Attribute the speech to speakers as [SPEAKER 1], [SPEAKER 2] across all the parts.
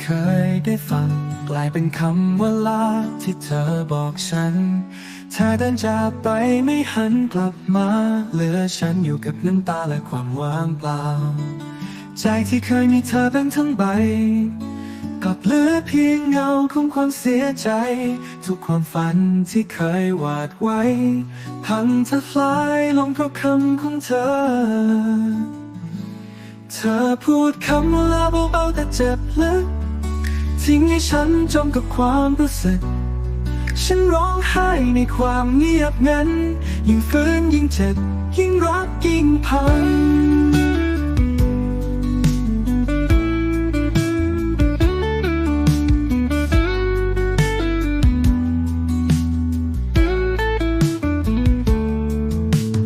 [SPEAKER 1] ่เคยได้ฟัง กลายเป็นคำว่าลาที่เธอบอกฉัน เธอเดินจากไปไม่หันกลับมา เหลือฉันอยู่กับน้ำตาและความว่างเปล่า ใจที่เคยมีเธอเป็นทั้งใบกับเหลือเพียงเงาของความเสียใจ ทุกความฝันที่เคยวาดไว้ พังทลายลงเพราะคำของเธอ เธอพูดคำวลาเบาๆแต่เจ็บลึก ทิ้งให้ฉันจมกับความรู้สึก ฉันร้องไห้ในความเงียบงันยิ่งฟื้นยิ่งเจ็บ ยิ่งรักยิ่งพัง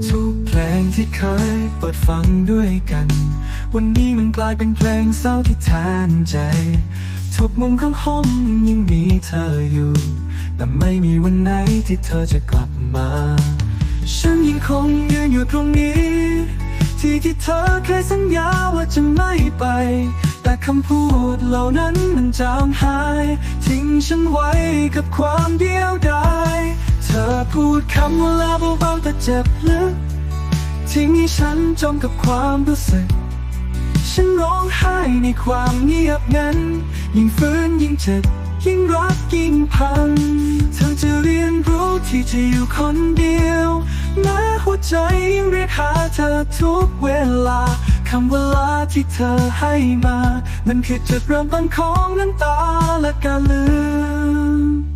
[SPEAKER 1] ทุกเพลงที่เคยเปิดฟังด้วยกัน วันนี้มันกลายเป็นเพลงเศร้าที่แทนใจ ทุกมุมของห้องยังมีเธออยู่ แต่ไม่มีวันไหนที่เธอจะกลับมา ฉันยังคงยืนอยู่ตรงนี้ ที่ที่เธอเคยสัญญาว่าจะไม่ไป แต่คำพูดเหล่านั้นมันจางหาย ทิ้งฉันไว้กับความเดียวดายเธอพูดคำว่าลาเบาๆแต่เจ็บลึกทิ้งให้ฉันจมกับความรู้สึก ฉันร้องไห้ในความเงียบงันยิ่งฟื้นยิ่งเจ็บยิ่งรักยิ่งพังเธอจะเรียนรู้ที่จะอยู่คนเดียวแม้หัวใจยังเรียกหาเธอทุกเวลาคำเวลาที่เธอให้มา มันคือจุดเริ่มต้นของน้ำตาและการลืม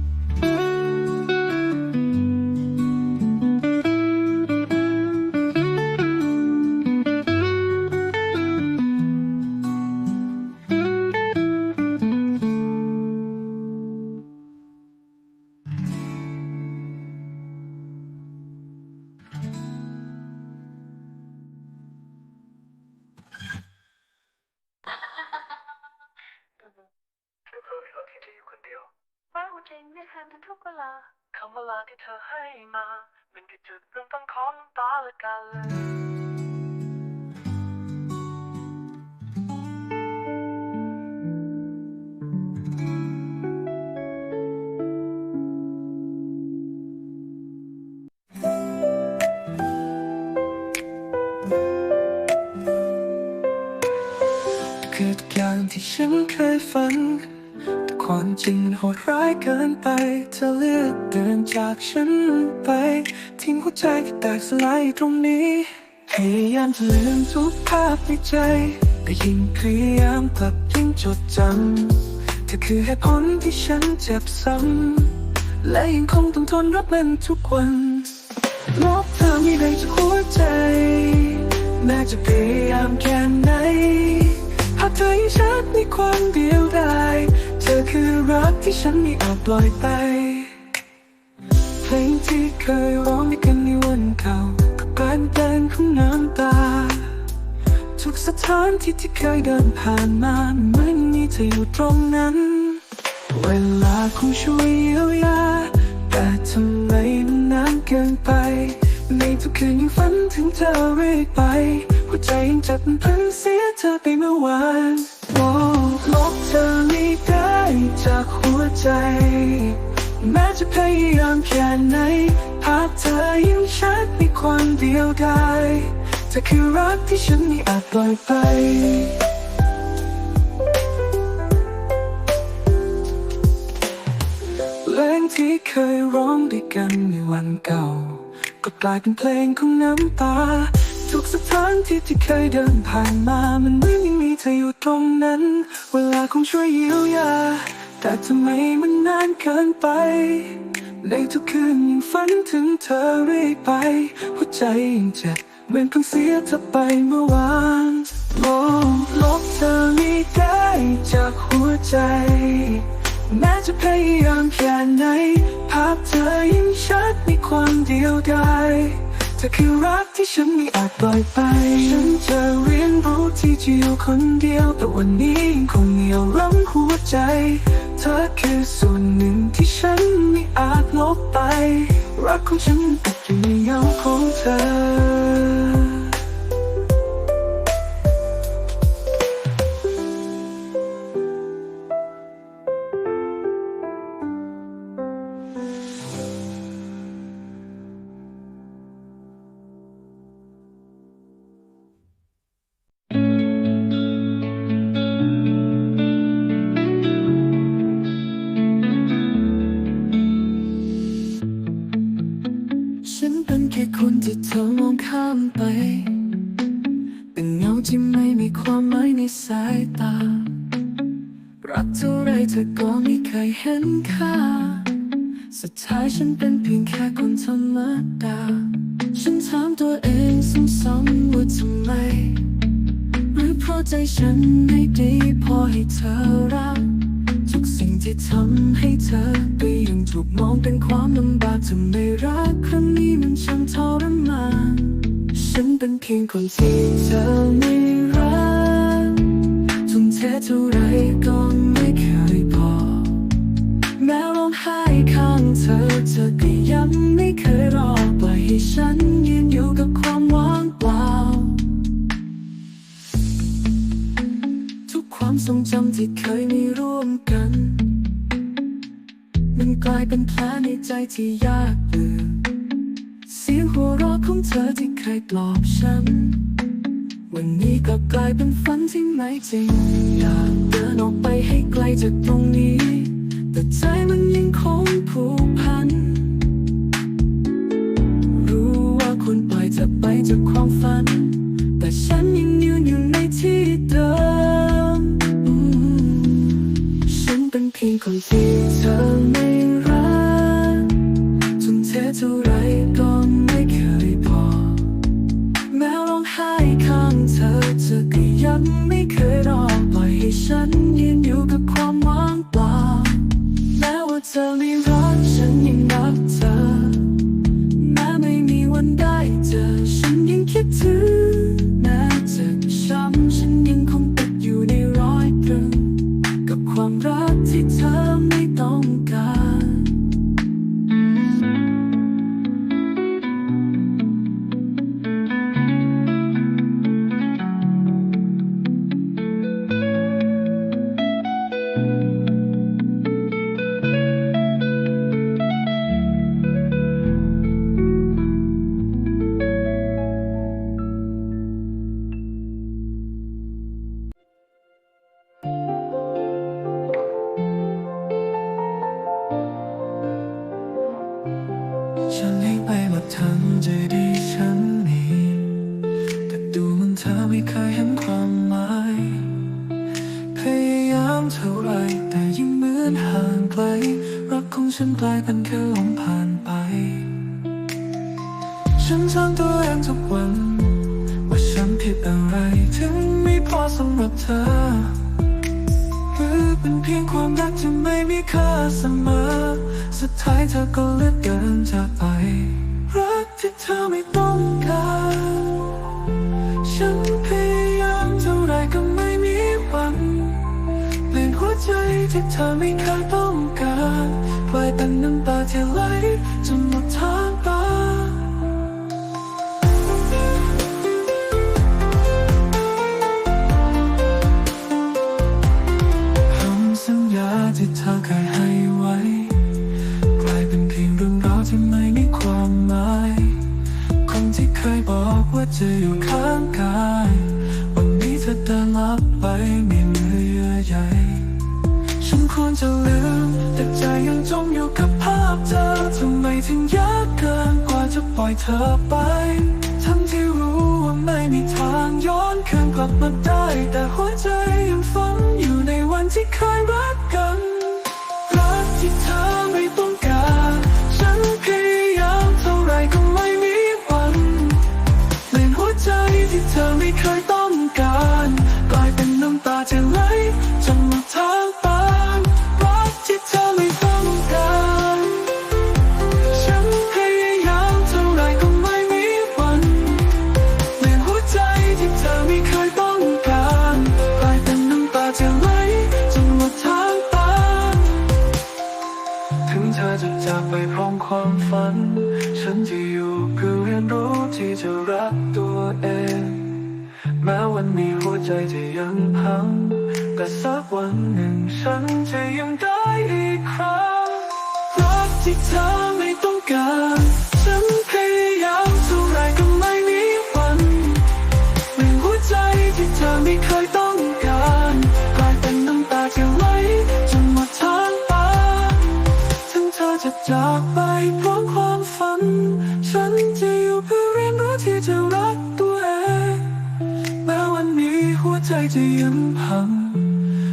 [SPEAKER 2] ที่เธ
[SPEAKER 1] อให้มา เป็นแค่จุดเริ่มต้นของน้ำตาและกันเลย จริงโหดร้ายเกินไป เธอเลือกเดินจากฉันไป ทิ้งหัวใจที่แตกสลายตรงนี้พยายามจะลืมทุกภาพในใจ แต่ยิ่งพยายามกลับยิ่งจดจำเธอคือเหตุผลที่ฉันเจ็บซ้ำและยังคงต้องทนรับมันทุกวันลบเธอไม่ได้จากหัวใจ แม้จะพยายามแค่ไหนภาพเธอยังชัดในความเดียวดาย ธอคือรักที่ฉันไม่อาจปล่อยไป เพลงที่เคยร้องด้วยกันในวันเก่าก็กลายเป็นเพลงของน้ำตา ทุกสถานที่ที่เคยเดินผ่านมาไม่มีเธออยู่ตรงนั้น เวลาคงช่วยเยียวยา แต่ทำไมมันนานเกินไป ในทุกคืนยังฝันถึงเธอเรื่อยไป หัวใจยังจ็บมันเพิ่งเสียเธอไปเมื่อวาน โอ้ลบเธอไม่ได้จากหัวใจ แม้จะพยายามแค่ไหนภาพเธอยังชัดในความเดียวดายเธอคือรักที่ฉันไม่อาจปล่อยไปเพลงที่เคยร้องด้วยกันในวันเก่า ก็กลายเป็นเพลงของน้ำตา ทุกสถานที่ที่เคยเดินผ่านมา มันไม่ยังมีเธออยู่ตรงนั้น เวลาคงช่วยเยียวยา แต่ทำไมมันนานเกินไป ในทุกคืนยังฝันถึงเธอเรื่อยไป หัวใจยังเจ็บเหมือนเพิ่งเสียเธอไปเมื่อวานโอ้ลบเธอไม่ได้จากหัวใจ แม้จะพยายามแค่ไหน ภาพเธอยังชัดในความเดียวดาย เธอคือรักที่ฉันไม่อาจปล่อยไป ฉันจะเรียนรู้ที่จะอยู่คนเดียว แต่วันนี้ยังคงเหนียวรั้งหัวใจ เธอคือส่วนหนึ่งที่ฉันไม่อาจลบไป รักของฉันอาจจะไม่ยอมของเธอ
[SPEAKER 2] ค
[SPEAKER 3] นที่เธอมองข้ามไป เป็นเงาที่ไม่มีความหมายในสายตา
[SPEAKER 1] รักเท่าไรเธอก็ไม่เคยเห็นค่า สุดท้ายฉันเป็นเพียงแค่คนธรรมดา ฉันถามตัวเองซ้ำๆว่าทำไม หรือเพราะใจฉันไม่ดีพอให้เธอรัก ทุกสิ่งที่ทำให้เธอ ถูกมองเป็นความลำบากถ้าไม่รักครั้งนี้มันช่างทรมานฉันเป็นเพียงคนที่เธอไม่รักทุ่มเทเท่าไรก็ไม่เคยพอ แม้ร้องไห้ข้างเธอเธอก็ยังไม่เคยรอปล่อยให้ฉันยืนอยู่กับความว่างเปล่า ทุกความทรงจำที่เคยมีร่วมกัน มันกลายเป็นแผลในใจที่ยากลืมเสียงหัวเราะของเธอที่เคยปลอบฉัน วันนี้กลับกลายเป็นฝันที่ไม่จริง อยากเดินออกไปให้ไกลจากตรงนี้ แต่ใจมันยังคงผูกพัน ฉันกลายเป็นแค่ลมผ่านไป ฉันถามตัวเองทุกวัน ว่าฉันผิดอะไรถึงไม่พอสำหรับเธอ หรือเป็นเพียงความรักที่ไม่มีค่าเสมอ สุดท้ายเธอก็เลือกเดินจากไป รักที่เธอไม่ต้องการฉันพยายามเท่าไรก็ไม่มีหวันเปลี่ยนหัวใจที่เธอไม่เคยต้องการ กลายเป็นน้ำตาที่ไหลจนหมดทางไปคำสัญญาที่เธอเคยให้ไว้ กลายเป็นเพียงเรื่องราวที่ไม่มีความหมาย คนที่เคยบอกว่าจะอยู่ข้างกาย วันนี้เธอเดินลับไปม่เหลือเยื่อใยฉัน ควรจะลืม แต่ใจยังจมอยู่กับภาพเธอทำไมถึงยากเกินกว่าจะปล่อยเธอไป ทั้งที่รู้ว่าไม่มีทางย้อนคืนกลับมาได้ แต่หัวใจยังฝันอยู่ในวันที่เคยรักกัน จะรักตัวเอง แม้วันนี้หัวใจจะยังพังแต่สักวันหนึ่งฉันจะยังได้อีกครั้งรักที่เธอไม่ต้องการ จะยังพัง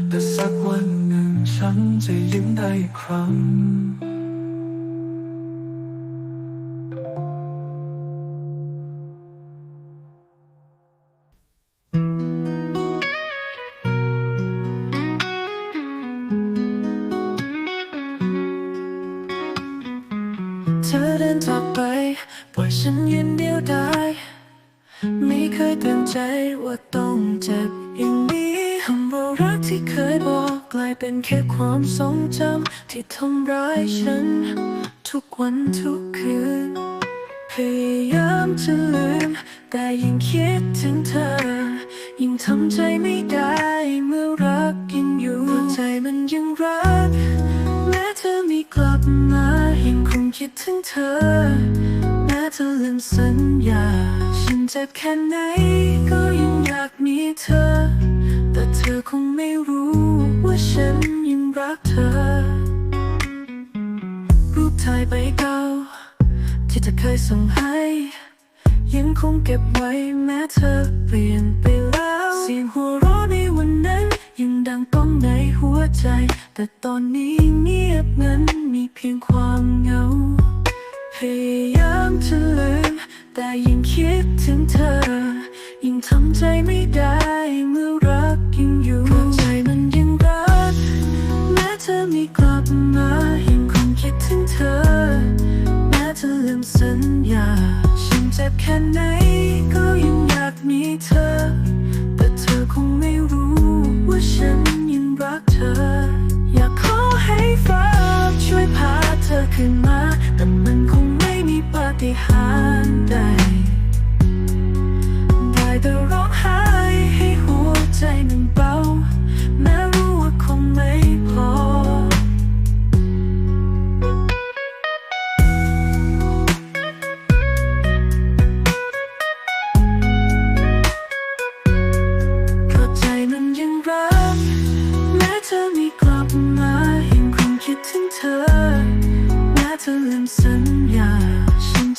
[SPEAKER 1] แต่สักวันหนึ่ง
[SPEAKER 3] ฉันจะยิ้มได้อีกครั้งเธอเดินจากไปปล่อยฉันยืนเดียวดาย ไม่เคยเตือนใจว่าต้องเจ็บอย่างนี้คำว่ารักที่เคยบอกกลายเป็นแค่ความทรงจำที่ทำร้ายฉัน ทุกวันทุกคืน พยายามจะลืม แต่ยังคิดถึงเธอ ยิ่งทำใจไม่ได้เมื่อรักยังอยู่ใจมันยังรัก ธอไม่กลับมายังคงคิดถึงเธอแม้เธอลืมสัญญา ฉันเจ็บแค่ไหนก็ยังอยากมีเธอ แต่เธอคงไม่รู้ว่าฉันยังรักเธอ รูปถ่ายใบเก่าที่เธอเคยส่งให้ ยังคงเก็บไว้แม้เธอเปลี่ยนไปแล้วเสียงหัวเราะในวันนั้น ยังดังก้องในหัวใจ แต่ตอนนี้เงียบงันมีเพียงความเหงา พยายามจะลืมแต่ยังคิดถึงเธอ ยังทำใจไม่ได้เมื่อรักยังอยู่ใจมันยังรัก แม้เธอไม่กลับมายังคงคิดถึงเธอ แม้เธอลืมสัญญา ฉันเจ็บแค่ไหนก็ยังอยากมีเธอ ฉันยังรักเธอ อยากขอให้ฟ้าช่วยพาเธอขึ้นมา แต่มันคงไม่มีปาฏิหาริย์ใด ได้แต่ร้องไห้ให้หัวใจมันเบา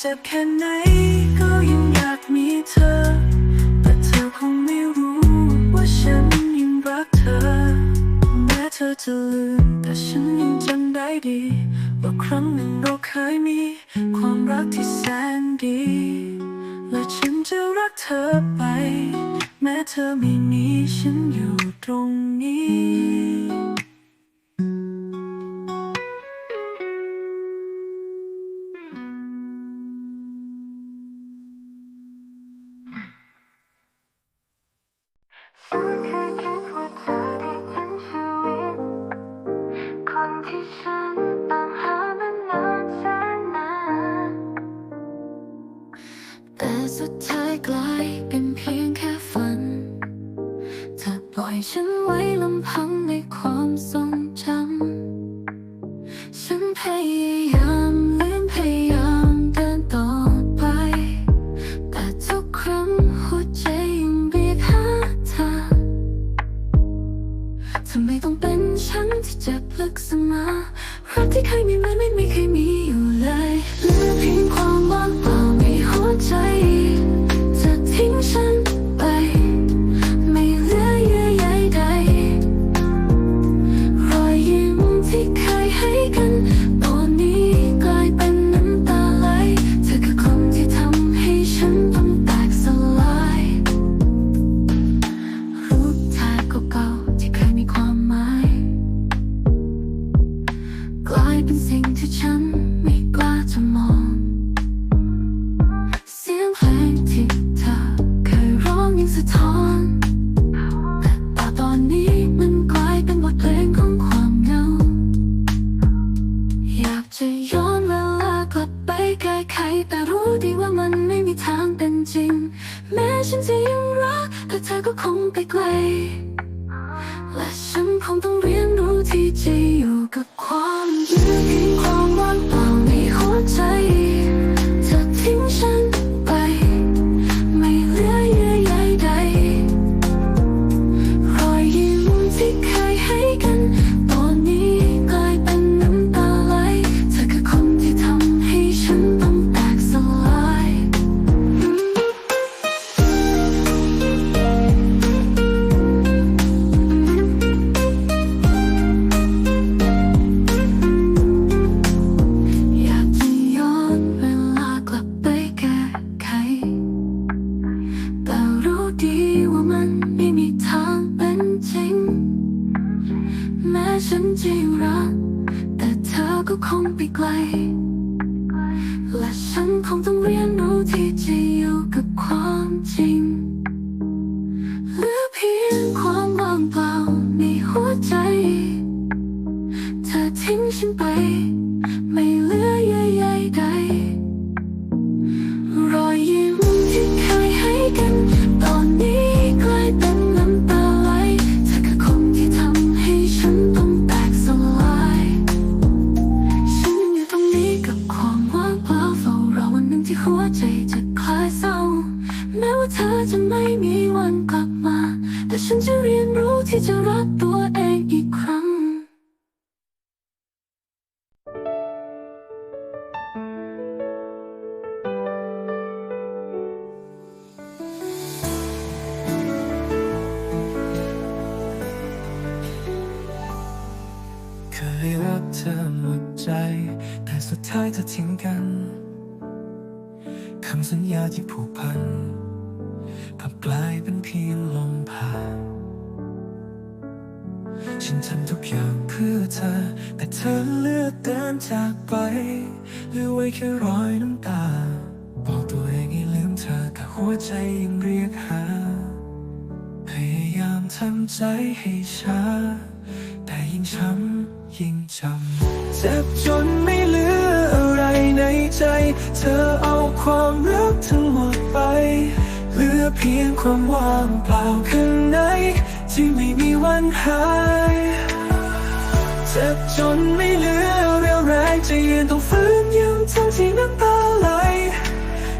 [SPEAKER 3] จ็บแค่ไหน สุด
[SPEAKER 4] ท้า
[SPEAKER 5] ยกลายเป็นเพียงแค่ฝัน เธอปล่อยฉันไว้ลำพังในค
[SPEAKER 3] วามทรง เป็ หัวใจจะคลายเศร้า แม้ว่าเธอจะไม่มีวันกลับมา แต่ฉันจะเรียนรู้ที่จะรักตัวเอง
[SPEAKER 1] ยิ่งจำเจ็บจนไม่เหลืออะไรในใจ เธอเอาความรักทั้งหมดไป เหลือเพียงความว่างเปล่าข้างในที่ไม่มีวันหายเจ็บจนไม่เหลือเรี่ยวแรงจะยืนต้องฝืนยืนทั้งที่น้ำตาไหล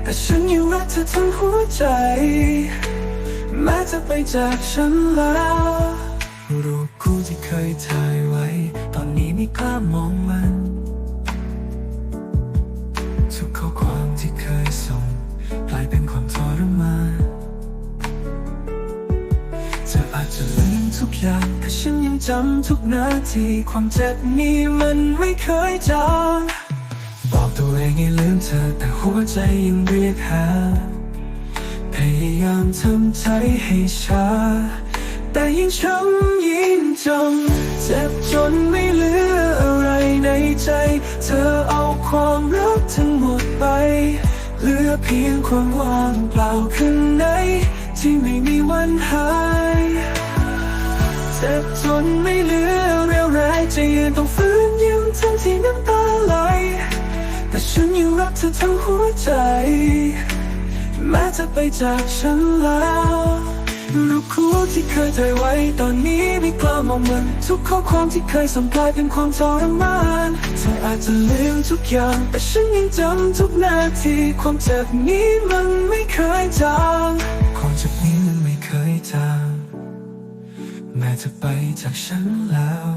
[SPEAKER 1] แต่ฉันยังรักเธอทั้งหัวใจ แม้จะไปจากฉันแล้วรูปคู่ที่เคยถ่าย นี้ไม่กล้ามองมันทุกข้อความที่เคยส่งกลายเป็นความทรมานเธออาจจะลืมทุกอย่างแต่ฉันยังจำทุกนาทีความเจ็บนี้มันไม่เคยจางบอกตัวเองให้ลืมเธอแต่หัวใจยังเรียกหาพยายามทำใจให้ช้าแต่ยิ่งช้ำยิ่ง จำเจ็บจนไม่เหลืออะไรในใจ เธอเอาความรักทั้งหมดไป เหลือเพียงความว่างเปล่าข้างในที่ไม่มีวันหายเจ็บจนไม่เหลือเรี่ยวแรงจะยืนต้องฝืนยิ้มทั้งที่น้ำตาไหลแต่ฉันยังรักเธอทั้งหัวใจ แม้จะไปจากฉันแล้ว รูปคู่ที่เคยถ่ายไว้ ตอนนี้ไม่กล้ามองมัน ทุกข้อความที่เคยสัมผัสเป็นความทรมานเธออาจจะลืมทุกอย่าง แต่ฉันยังจำทุกนาทีความเจ็บนี้มันไม่เคยจางความเจ็บนี้มันไม่เคยจางแม้จะไปจากฉันแล้ว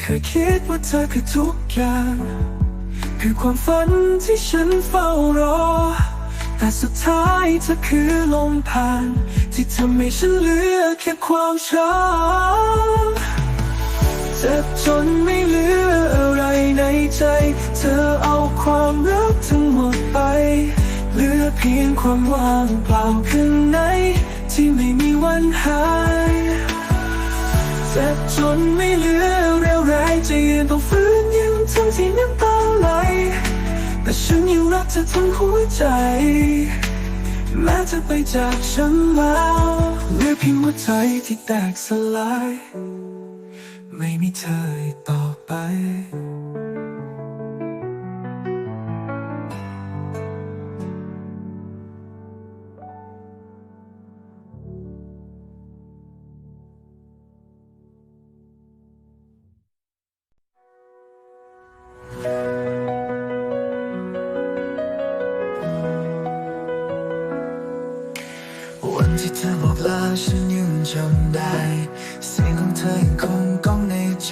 [SPEAKER 1] เคยคิดว่าเธอคือทุกอย่าง คือความฝันที่ฉันเฝ้ารอ แต่สุดท้ายเธอคือลมผ่าน ที่ทำให้ฉันเหลือแค่ความช้ำเจ็บจนไม่เหลืออะไรในใจ เธอเอาความรักทั้งหมดไป เหลือเพียงความว่างเปล่าข้างใน ที่ไม่มีวันหายเจ็บจนไม่เหลือเรี่ยวแรงจะยืนต้องฝืนยิ้มทั้งที่น้ำตาไหล แต่ฉันยังรักเธอทั้งหัวใจ แม้เธอไปจากฉันแล้วเหลือเพียงหัวใจที่แตกสลาย ไม่มีเธออีกต่อไป ที่เธอบอกลาฉันยังจำได้ เสียงของเธอยังคงก้องในใจ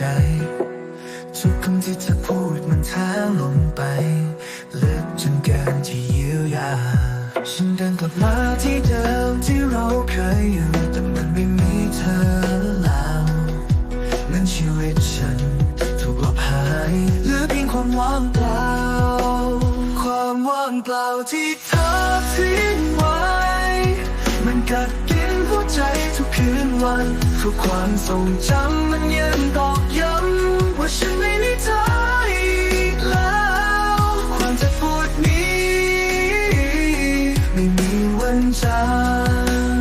[SPEAKER 1] ทุกความทรงจำมันยังตอกย้ำว่าฉันไม่มีเธออีกแล้ว ความเจ็บปวดนี้ ไม่มีวันจาง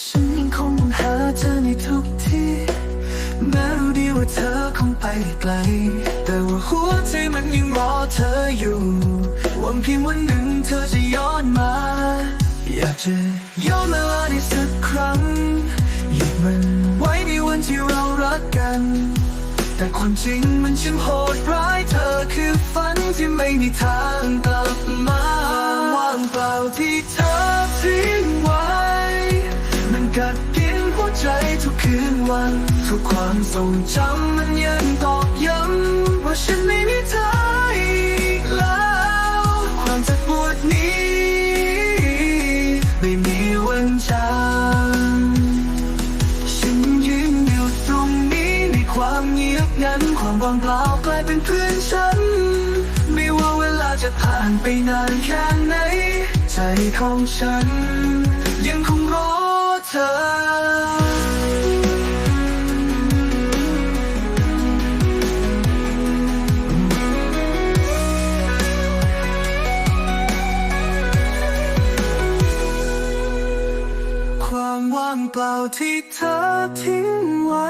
[SPEAKER 1] ฉันยังคงหาเธอในทุกที่แม้รู้ดีว่าเธอคงไปไกล แต่ว่าหัวใจมันยังรอเธออยู่หวังเพียงวันหนึ่งเธอจะย้อนมา จะย้อนเวลาได้สักครั้งหยุดมันไว้ในวันที่เรารักกัน แต่ความจริงมันช่างโหดร้ายเธอคือฝันที่ไม่มีทางกลับมาว่างเปล่าที่เธอทิ้งไว้ มันกัดกินหัวใจทุกคืนวัน ทุกความทรงจำมันยังตอกย้ำว่าฉันไม่มีเธออีกแล้ว วามว่างเปล่ากลายเป็นเพื่อนฉัน ไม่ว่าเวลาจะผ่านไปนานแค่ไหน ใจของฉัน ยังคงรอเธอความว่างเปล่าที่เธอทิ้งไว้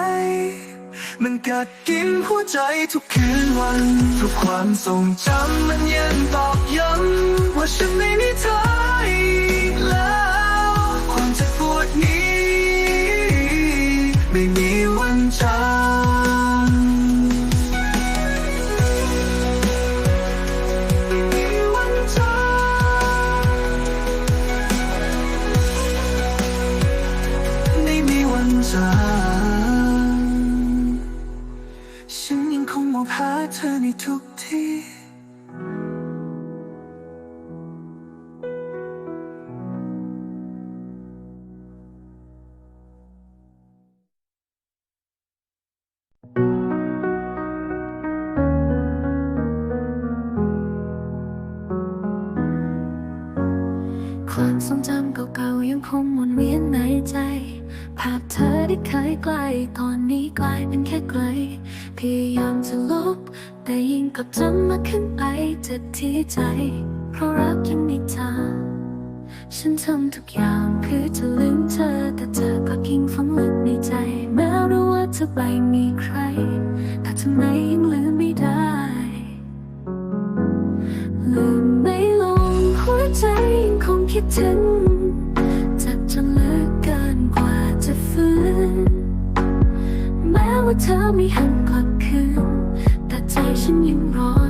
[SPEAKER 1] มันกัดกินหัวใจทุกคืนวัน ทุกความทรงจำมันยังตอกย้ำว่าฉันไม่มีเธออีกแล้ว ยังคงมองหาเธอในทุกที่
[SPEAKER 3] ว่าเธอไม่หันกลับคืนแต่ใจฉันยังรอ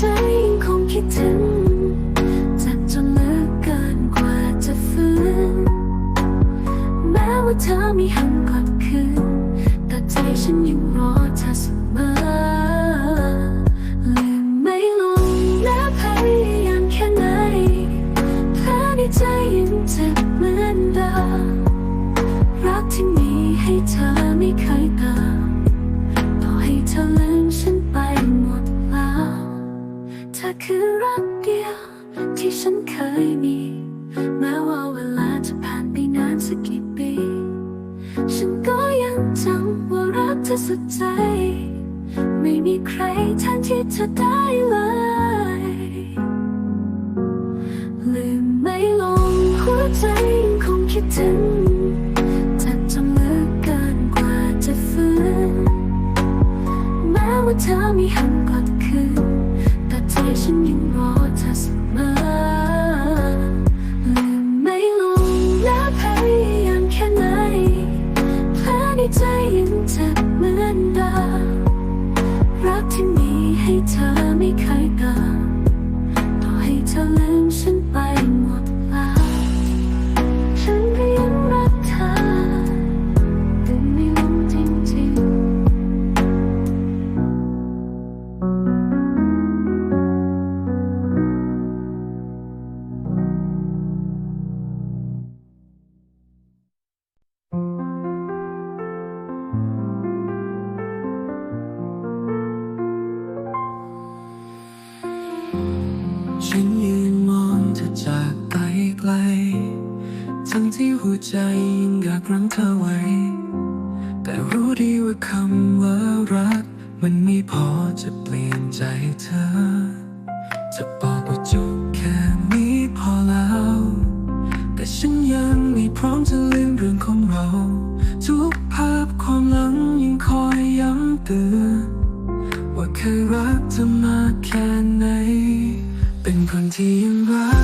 [SPEAKER 3] หัว ทั้งที่หัวใจยังอยากรั้งเธอไว้ แต่รู้
[SPEAKER 1] ดีว่าคำว่ารัก มันไม่พอจะเปลี่ยนใจเธอ จะบอกว่าจบแค่นี้พอแล้ว แต่ฉันยังไม่พร้อมจะลืมเรื่องของเรา ทุกภาพความหลังยังคอยย้ำเตือนว่าเคยรักเธอมาแค่ไหน เป็นคนที่ยังรัก